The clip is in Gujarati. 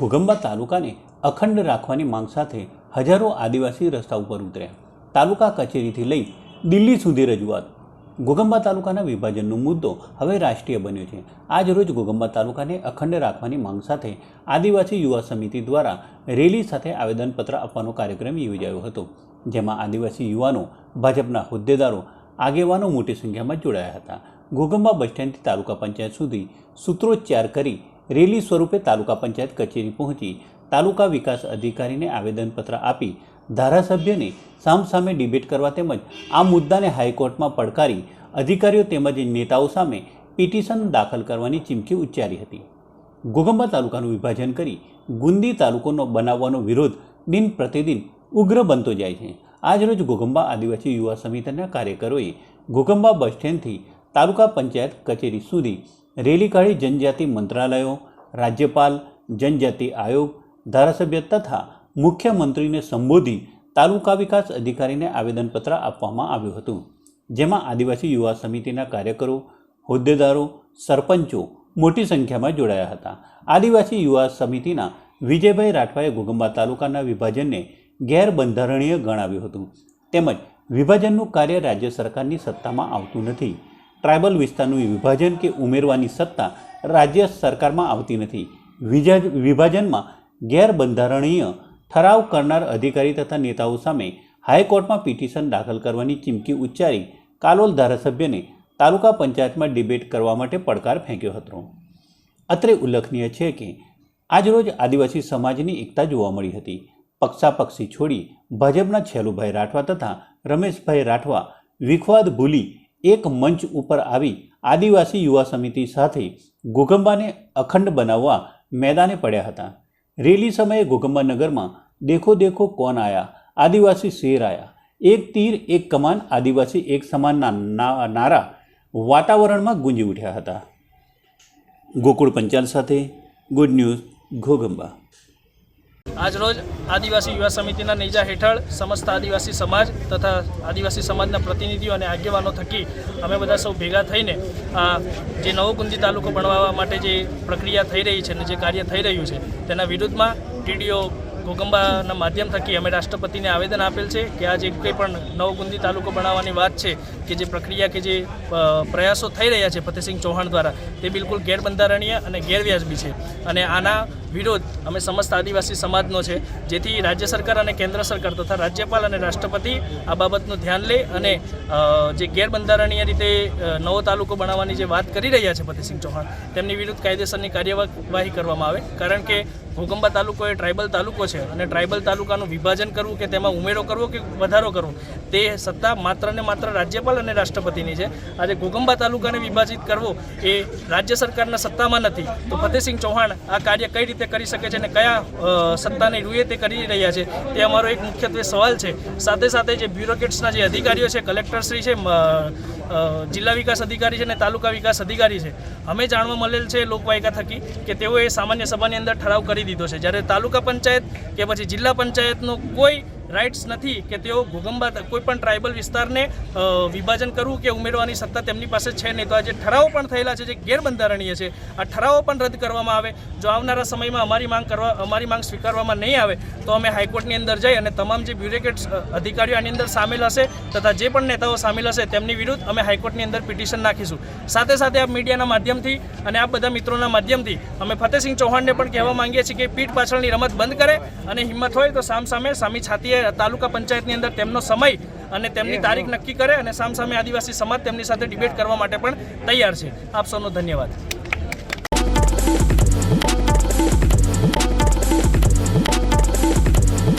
ઘોગંબા તાલુકાને અખંડ રાખવાની માંગ સાથે હજારો આદિવાસી રસ્તા ઉપર ઉતર્યા. તાલુકા કચેરીથી લઈ દિલ્હી સુધી રજૂઆત. ઘોગંબા તાલુકાના વિભાજનનો મુદ્દો હવે રાષ્ટ્રીય બન્યો છે. આજ રોજ તાલુકાને અખંડ રાખવાની માંગ સાથે આદિવાસી યુવા સમિતિ દ્વારા રેલી સાથે આવેદનપત્ર આપવાનો કાર્યક્રમ યોજાયો હતો, જેમાં આદિવાસી યુવાનો, ભાજપના હોદ્દેદારો, આગેવાનો મોટી સંખ્યામાં જોડાયા હતા. ઘોગંબા બસ સ્ટેન્ડથી તાલુકા પંચાયત સુધી સૂત્રોચ્ચાર કરી રેલી સ્વરૂપે તાલુકા પંચાયત કચેરી પહોંચી તાલુકા વિકાસ અધિકારીને આવેદનપત્ર આપી ધારાસભ્યને સામસામે ડિબેટ કરવા તેમજ આ મુદ્દાને હાઈકોર્ટમાં પડકારી અધિકારીઓ તેમજ નેતાઓ સામે પિટિશન દાખલ કરવાની ચીમકી ઉચ્ચારી હતી. ઘોગંબા તાલુકાનું વિભાજન કરી ગુંદી તાલુકોનો બનાવવાનો વિરોધ દિન પ્રતિદિન ઉગ્ર બનતો જાય છે. આજરોજ ઘોગંબા આદિવાસી યુવા સમિતિના કાર્યકરોએ ઘોગંબા બસ સ્ટેન્ડથી તાલુકા પંચાયત કચેરી સુધી રેલી કાઢી જનજાતિ મંત્રાલયો, રાજ્યપાલ, જનજાતિ આયોગ, ધારાસભ્ય તથા મુખ્યમંત્રીને સંબોધી તાલુકા વિકાસ અધિકારીને આવેદનપત્ર આપવામાં આવ્યું હતું. જેમાં આદિવાસી યુવા સમિતિના કાર્યકરો, હોદ્દેદારો, સરપંચો મોટી સંખ્યામાં જોડાયા હતા. આદિવાસી યુવા સમિતિના વિજયભાઈ રાઠવાએ ઘોગંબા તાલુકાના વિભાજનને ગેરબંધારણીય ગણાવ્યું હતું. તેમજ વિભાજનનું કાર્ય રાજ્ય સરકારની સત્તામાં આવતું નથી. ટ્રાઇબલ વિસ્તારનું વિભાજન કે ઉમેરવાની સત્તા રાજ્ય સરકારમાં આવતી નથી. વિભાજનમાં ગેરબંધારણીય ઠરાવ કરનાર અધિકારી તથા નેતાઓ સામે હાઈકોર્ટમાં પિટિશન દાખલ કરવાની ચીમકી ઉચ્ચારી કાલોલ ધારાસભ્યને તાલુકા પંચાયતમાં ડિબેટ કરવા માટે પડકાર ફેંક્યો હતો. અત્રે ઉલ્લેખનીય છે કે આજરોજ આદિવાસી સમાજની એકતા જોવા મળી હતી. પક્ષાપક્ષી છોડી ભાજપના છેલુભાઈ રાઠવા તથા રમેશભાઈ રાઠવા વિખવાદ ભૂલી એક મંચ ઉપર આવી આદિવાસી યુવા સમિતિ સાથે ઘોગંબાને અખંડ બનાવવા મેદાને પડ્યા હતા. રેલી સમયે ઘોગંબા નગરમાં દેખો દેખો કોણ આયા, આદિવાસી શેર આયા. એક તીર, એક કમાન, આદિવાસી એક સમાનના નારા વાતાવરણમાં ગુંજી ઉઠ્યા હતા. ગોકુળ પંચાલ સાથે ગુડ ન્યૂઝ ઘોગંબા આજરોજ આદિવાસી યુવા સમિતિના નેજા હેઠળ સમસ્ત આદિવાસી સમાજ તથા આદિવાસી સમાજના પ્રતિનિધિઓ અને આગેવાનો થકી અમે બધા સૌ ભેગા થઈને, આ જે નવોકુંજી તાલુકો બનાવવા માટે જે પ્રક્રિયા થઈ રહી છે અને જે કાર્ય થઈ રહ્યું છે, તેના વિરુદ્ધમાં ટીડીઓ ગોગંબાના માધ્યમ થકી અમે રાષ્ટ્રપતિને આવેદન આપેલ છે કે આ જે કંઈ પણ નવગુંદી તાલુકો બનાવવાની વાત છે કે જે પ્રક્રિયા કે જે પ્રયાસો થઈ રહ્યા છે ફતેહસિંહ ચૌહાણ દ્વારા, તે બિલકુલ ગેરબંધારણીય અને ગેરવ્યાજબી છે. અને આના વિરોધ અમે સમસ્ત આદિવાસી સમાજનો છે, જેથી રાજ્ય સરકાર અને કેન્દ્ર સરકાર તથા રાજ્યપાલ અને રાષ્ટ્રપતિ આ બાબતનું ધ્યાન લે અને જે ગેરબંધારણીય રીતે નવો તાલુકો બનાવવાની જે વાત કરી રહ્યા છે ફતેહસિંહ ચૌહાણ, તેમની વિરુદ્ધ કાયદેસરની કાર્યવાહી કરવામાં આવે, કારણ કે ઘોગંબા તાલુકો એ ટ્રાઇબલ તાલુકો છે અને ટ્રાઇબલ તાલુકાનું વિભાજન કરવું કે તેમાં ઉમેરો કરવો કે વધારો કરવો, તે સત્તા માત્ર ને માત્ર રાજ્યપાલ અને રાષ્ટ્રપતિની છે. આજે ઘોગંબા તાલુકાને વિભાજિત કરવો એ રાજ્ય સરકારના સત્તામાં નથી. તો ફતેહસિંહ ચૌહાણ આ કાર્ય કઈ રીતે કરી શકે છે અને કયા સત્તાને રૂએ તે કરી રહ્યા છે, તે અમારો એક મુખ્યત્વે સવાલ છે. સાથે સાથે જે બ્યુરોક્રેટ્સના જે અધિકારીઓ છે, કલેક્ટરશ્રી છે જિલ્લા વિકાસ અધિકારી છે અને તાલુકા વિકાસ અધિકારી છે. અમે જાણવા મળેલ છે લોકવાયકા થકી કે તેઓએ સામાન્ય સભાની અંદર ઠરાવ કરી દીધો છે. જ્યારે તાલુકા પંચાયત કે પછી જિલ્લા પંચાયતનો કોઈ રાઇટ્સ નથી કે તેઓ ભૂગંબા કોઈ પણ ટ્રાઇબલ વિસ્તારને વિભાજન કરવું કે ઉમેરવાની સત્તા તેમની પાસે છે નહીં. તો આ જે ઠરાવો પણ થયેલા છે, જે ગેરબંધારણીય છે. આ ઠરાવો પણ રદ કરવામાં આવે. જો આવનારા સમયમાં અમારી માંગ કરવા, અમારી માંગ સ્વીકારવામાં નહીં આવે, તો અમે હાઈકોર્ટની અંદર જઈ અને તમામ જે બ્યુરોક્રેટ્સ અધિકારીઓ આની અંદર સામેલ હશે તથા જે પણ નેતાઓ સામેલ હશે તેમની વિરુદ્ધ અમે હાઈકોર્ટની અંદર પિટિશન નાખીશું. સાથે સાથે આ મીડિયાના માધ્યમથી અને આ બધા મિત્રોના માધ્યમથી અમે ફતેહસિંહ ચૌહાણને પણ કહેવા માંગીએ છીએ કે પીઠ પાછળની રમત બંધ કરે અને હિંમત હોય તો સામ સામે સામી છાતીએ તાલુકા પંચાયતની અંદર તેમનો સમય અને તેમની તારીખ નક્કી કરે અને સામ સામે આદિવાસી સમાજ તેમની સાથે ડિબેટ કરવા માટે પણ તૈયાર છે. આપ સૌનો ધન્યવાદ.